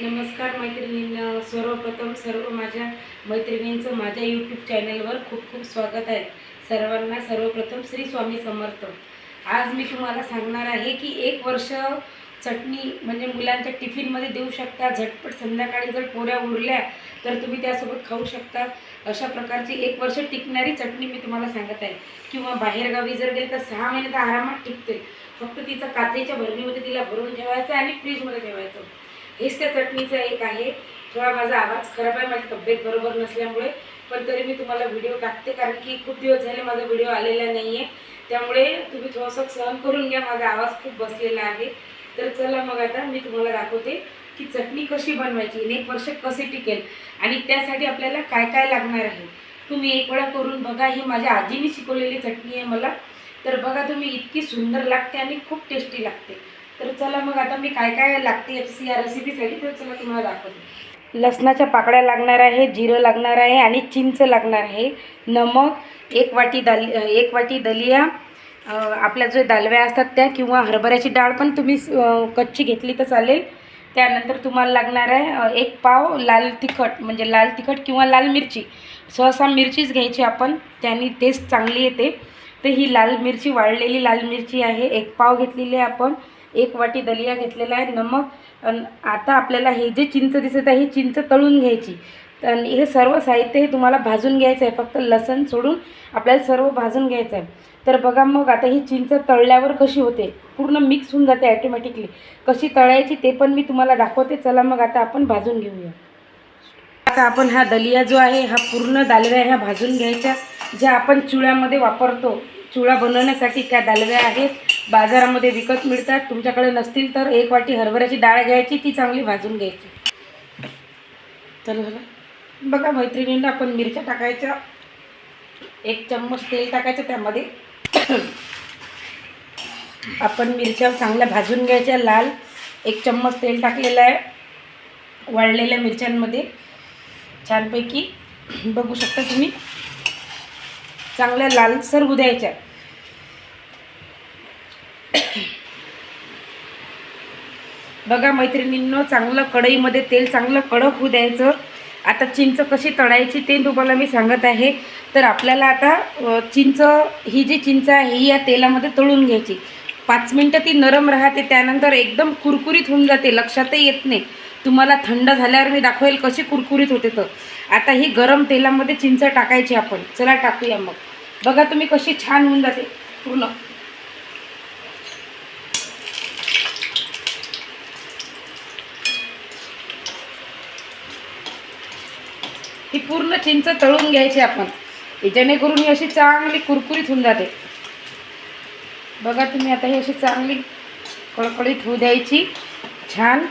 नमस्कार मैत्रिणींना सर्वप्रथम सर्व माझ्या मैत्रिणींचं माझ्या यूट्यूब चॅनलवर खूप खूप स्वागत आहे. सर्वांना सर्वप्रथम श्री स्वामी समर्थ. आज मी तुम्हाला सांगणार आहे की एक वर्ष चटणी म्हणजे मुलांच्या टिफिनमध्ये देऊ शकता. झटपट संध्याकाळी जर पोऱ्या उरल्या तर तुम्ही त्यासोबत खाऊ शकता. अशा प्रकारची एक वर्ष टिकणारी चटणी मी तुम्हाला सांगत आहे. किंवा बाहेरगावी जर गेले तर सहा महिने तर आरामात टिकते फक्त तिचं काचेच्या भरणीमध्ये तिला भरून ठेवायचं आणि फ्रीजमध्ये ठेवायचं. हेच त्या चटणीचा एक आहे. थोडा माझा आवाज खराब आहे माझी तब्येत बरोबर नसल्यामुळे. पण तरी मी तुम्हाला व्हिडिओ टाकते कारण की खूप दिवस झाले माझा व्हिडिओ आलेला नाही आहे त्यामुळे तुम्ही थोडंसं सहन करून घ्या माझा आवाज खूप बसलेला आहे. तर चला मग आता मी तुम्हाला दाखवते की चटणी कशी बनवायची आणि एक वर्ष कसे टिकेल आणि त्यासाठी आपल्याला काय काय लागणार आहे. तुम्ही एक वेळा करून बघा ही माझ्या आजीने शिकवलेली चटणी आहे मला. तर बघा तुम्ही इतकी सुंदर लागते आणि खूप टेस्टी लागते. तर चला मग आता मी काय काय लागते याची या रेसिपीसाठी तर चला तुम्हाला दाखवते. लसणाच्या पाकळ्या लागणार आहे जिरं लागणार आहे आणि चिंच लागणार आहे. नमक एक वाटी दाल एक वाटी दलिया आपल्या जो दालव्या असतात त्या किंवा हरभऱ्याची डाळ पण तुम्ही कच्ची घेतली तर चालेल. त्यानंतर तुम्हाला लागणार आहे एक पाव लाल तिखट म्हणजे लाल तिखट किंवा लाल मिरची. सहसा मिरचीच घ्यायची आपण त्याने टेस्ट चांगली येते. तर ही लाल मिरची वाळलेली लाल मिरची आहे एक पाव घेतलेली आहे आपण. एक वाटी दलिया घेतलेला आहे नमक अन आता आपल्याला हे जे चिंच दिसत आहे ही चिंच तळून घ्यायची. आणि हे सर्व साहित्य हे तुम्हाला भाजून घ्यायचं आहे फक्त लसण सोडून आपल्याला सर्व भाजून घ्यायचं आहे. तर बघा मग आता ही चिंच तळल्यावर कशी होते? पूर्ण मिक्स होऊन जाते ॲटोमॅटिकली कशी तळायची ते पण मी तुम्हाला दाखवते. चला मग आता आपण भाजून घेऊया. आता आपण हा दलिया जो आहे हा पूर्ण दालव्या ह्या भाजून घ्यायच्या. ज्या आपण चुळ्यामध्ये वापरतो. चुळा बनवण्यासाठी त्या दालव्या आहेत. बाजारामध्ये विकत मिळतात. तुमच्याकडे नसतील तर एक वाटी हरभऱ्याची डाळ घ्यायची ती चांगली भाजून घ्यायची. तर झालं. बघा मैत्रिणींना आपण मिरच्या टाकायच्या. एक चम्मच तेल टाकायचं त्यामध्ये. आपण मिरच्या चांगल्या भाजून घ्यायच्या लाल. एक चम्मच तेल टाकलेलं आहे वाळलेल्या मिरच्यांमध्ये. छानपैकी बघू शकता तुम्ही. चांगल्या लालसर आहे बघा मैत्रिणींनो चांगलं कढईमध्ये तेल चांगलं कडक होऊ द्यायचं. आता चिंच कशी तळायची ते तुम्हाला मी सांगत आहे. तर आपल्याला आता चिंच ही जी चिंच आहे ही या तेलामध्ये तळून घ्यायची. पाच मिनटं ती नरम राहते त्यानंतर एकदम कुरकुरीत होऊन जाते लक्षातही येत नाही. तुम्हाला थंड झाल्यावर मी दाखवेल कशी कुरकुरीत होते तर. आता ही गरम तेलामध्ये चिंच टाकायची आपण. चला टाकूया मग. बघा तुम्ही कशी छान होऊन जाते. पूर्ण. ही पूर्ण चिंच तळून घ्यायची आपण. जेणेकरून ही अशी चांगली कुरकुरीत होऊन जाते. बघा तुम्ही आता ही अशी चांगली कळकळीत होऊ द्यायची. छान.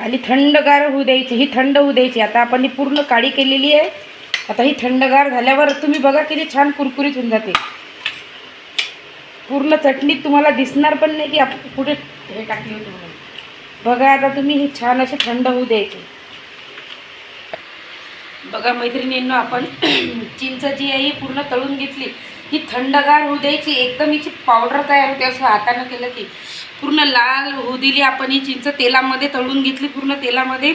आणि थंडगार होऊ द्यायची. ही थंड होऊ द्यायची. आता आपण ही पूर्ण काळी केलेली आहे. आता ही थंडगार झाल्यावर तुम्ही बघा किती छान कुरकुरीत होऊन जाते. पूर्ण चटणीत तुम्हाला दिसणार पण नाही की आपण कुठे हे टाकली होती बघा आता तुम्ही ही छान अशी थंड होऊ द्यायची. बघा मैत्रिणींनो आपण चिंच जी आहे ही पूर्ण तळून घेतली. ही थंडगार होऊ द्यायची. एकदम हिची पावडर तयार होते. असं हातानं केलं की पूर्ण लाल होऊ दिली आपण. ही चिंच तेलामध्ये तळून घेतली पूर्ण तेलामध्ये.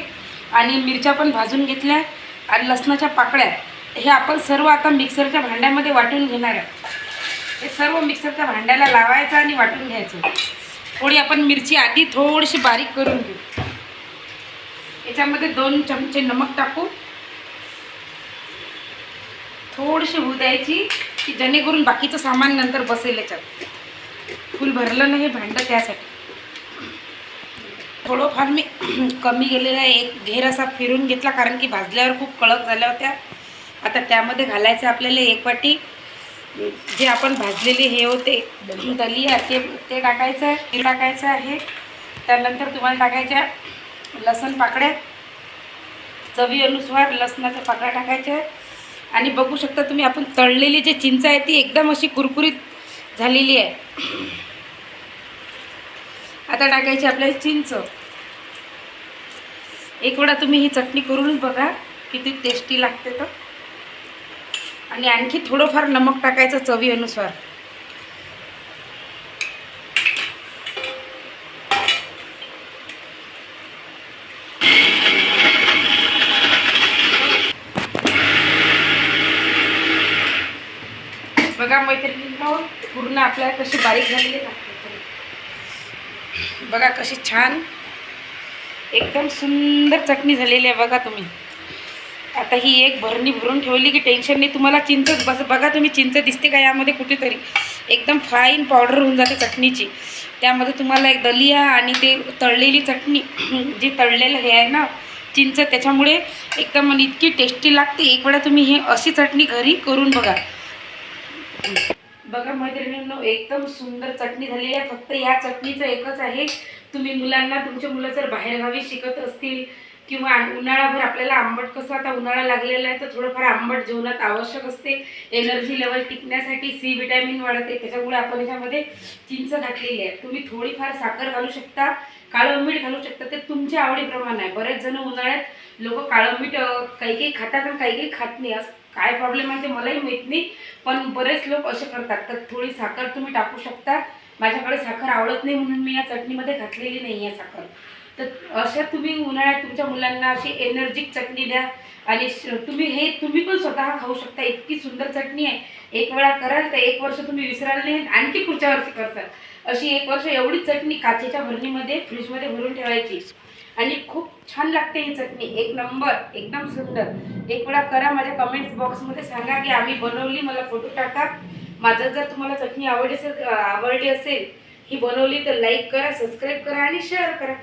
आणि मिरच्या पण भाजून घेतल्या. आणि लसणाच्या पाकळ्या. हे आपण सर्व आता मिक्सरच्या भांड्यामध्ये वाटून घेणार आहे हे सर्व मिक्सरच्या भांड्याला लावायचं आणि वाटून घ्यायचं. थोडी आपण मिरची आधी थोडीशी बारीक करून घेऊ. याच्यामध्ये दोन चमचे नमक टाकू. थोडीशी होऊ द्यायची की जेणेकरून बाकीचं सामान नंतर बसेल याच्यात. फुल भरलं नाही हे भांडं त्यासाठी. थोडंफार मी कमी गेलेलं आहे. एक घेर असा फिरून घेतला कारण की भाजल्यावर खूप कळक झाल्या होत्या. आता त्यामध्ये घालायचं आपल्याला एक वाटी. जे आपण भाजलेले हे होते दलिया ते ते टाकायचं आहे ते टाकायचं आहे. त्यानंतर तुम्हाला टाकायच्या लसण पाकड्या चवीनुसार लसणाच्या पाकळ्या टाकायच्या. आणि बघू शकता तुम्ही आपण तळलेली जी चिंच आहे ती एकदम अशी कुरकुरीत झालेली आहे. आता टाकायची आपल्याला चिंच. एक वेळा तुम्ही ही चटणी करूनच बघा किती टेस्टी लागते तर. आणि आणखी थोडंफार नमक टाकायचं चवीनुसार. बघा मैत्रिणींनो हो, पूर्ण आपल्याला कशी बारीक झालेली आहे. बघा कशी छान एकदम सुंदर चटणी झालेली आहे बघा तुम्ही. आता ही एक भरणी भरून ठेवली की टेन्शन नाही. तुम्हाला चिंच बस बघा तुम्ही चिंच दिसते का यामध्ये कुठेतरी. एकदम फाईन पावडर होऊन जाते चटणीची. त्यामध्ये तुम्हाला एक दलिया आणि ते तळलेली चटणी जे तळलेलं हे आहे ना चिंच त्याच्यामुळे एकदम इतकी टेस्टी लागते. एक वेळा तुम्ही हे अशी चटणी घरी करून बघा. बघा मैत्रिणींनो एकदम सुंदर चटणी झालेली आहे. फक्त या चटणीचं एकच आहे. तुम्ही मुलांना तुमच्या मुलं जर बाहेरगावी शिकत असतील किंवा उन्हाळाभर आपल्याला आंबट कसं आता उन्हाळा लागलेला आहे तर थोडंफार आंबट जेवणात आवश्यक असते. एनर्जी लेवल टिकण्यासाठी सी विटॅमिन वाढते. त्याच्यामुळे आपण याच्यामध्ये चिंच घातलेली आहे. तुम्ही थोडीफार साखर घालू शकता. काळं मीठ घालू शकता. ते तुमच्या आवडीप्रमाणे आहे. बरेच जण उन्हाळ्यात लोक काळं मीठ काही काही खातात आणि काही काही खात नाही. असं काय प्रॉब्लेम आहे ते मलाही माहीत नाही पण बरेच लोक असे करतात. तर थोडी साखर तुम्ही टाकू शकता. माझ्याकडे साखर आवडत नाही म्हणून मी या चटणीमध्ये घातलेली नाही आहे साखर. तर अशा तुम्ही उन्हाळ्यात तुमच्या मुलांना अशी एनर्जिक चटणी द्या आणि श- तुम्ही हे तुम्ही पण स्वतः खाऊ शकता. इतकी सुंदर चटणी आहे. एक वेळा कराल तर एक वर्ष तुम्ही विसराल नाही आणखी पुढच्या वर्षी करताल अशी एक वर्ष एवढी चटणी काचेच्या भरणीमध्ये फ्रीजमध्ये भरून ठेवायची. आणि खूप छान लागते ही चटणी. एक नंबर एकदम सुंदर. एक वेळा करा माझ्या कमेंट्स बॉक्समध्ये सांगा की आम्ही बनवली मला फोटो टाका. माझं जर तुम्हाला चटणी आवडली असेल आवडली असेल ही बनवली तर लाईक करा सबस्क्राईब करा आणि शेअर करा.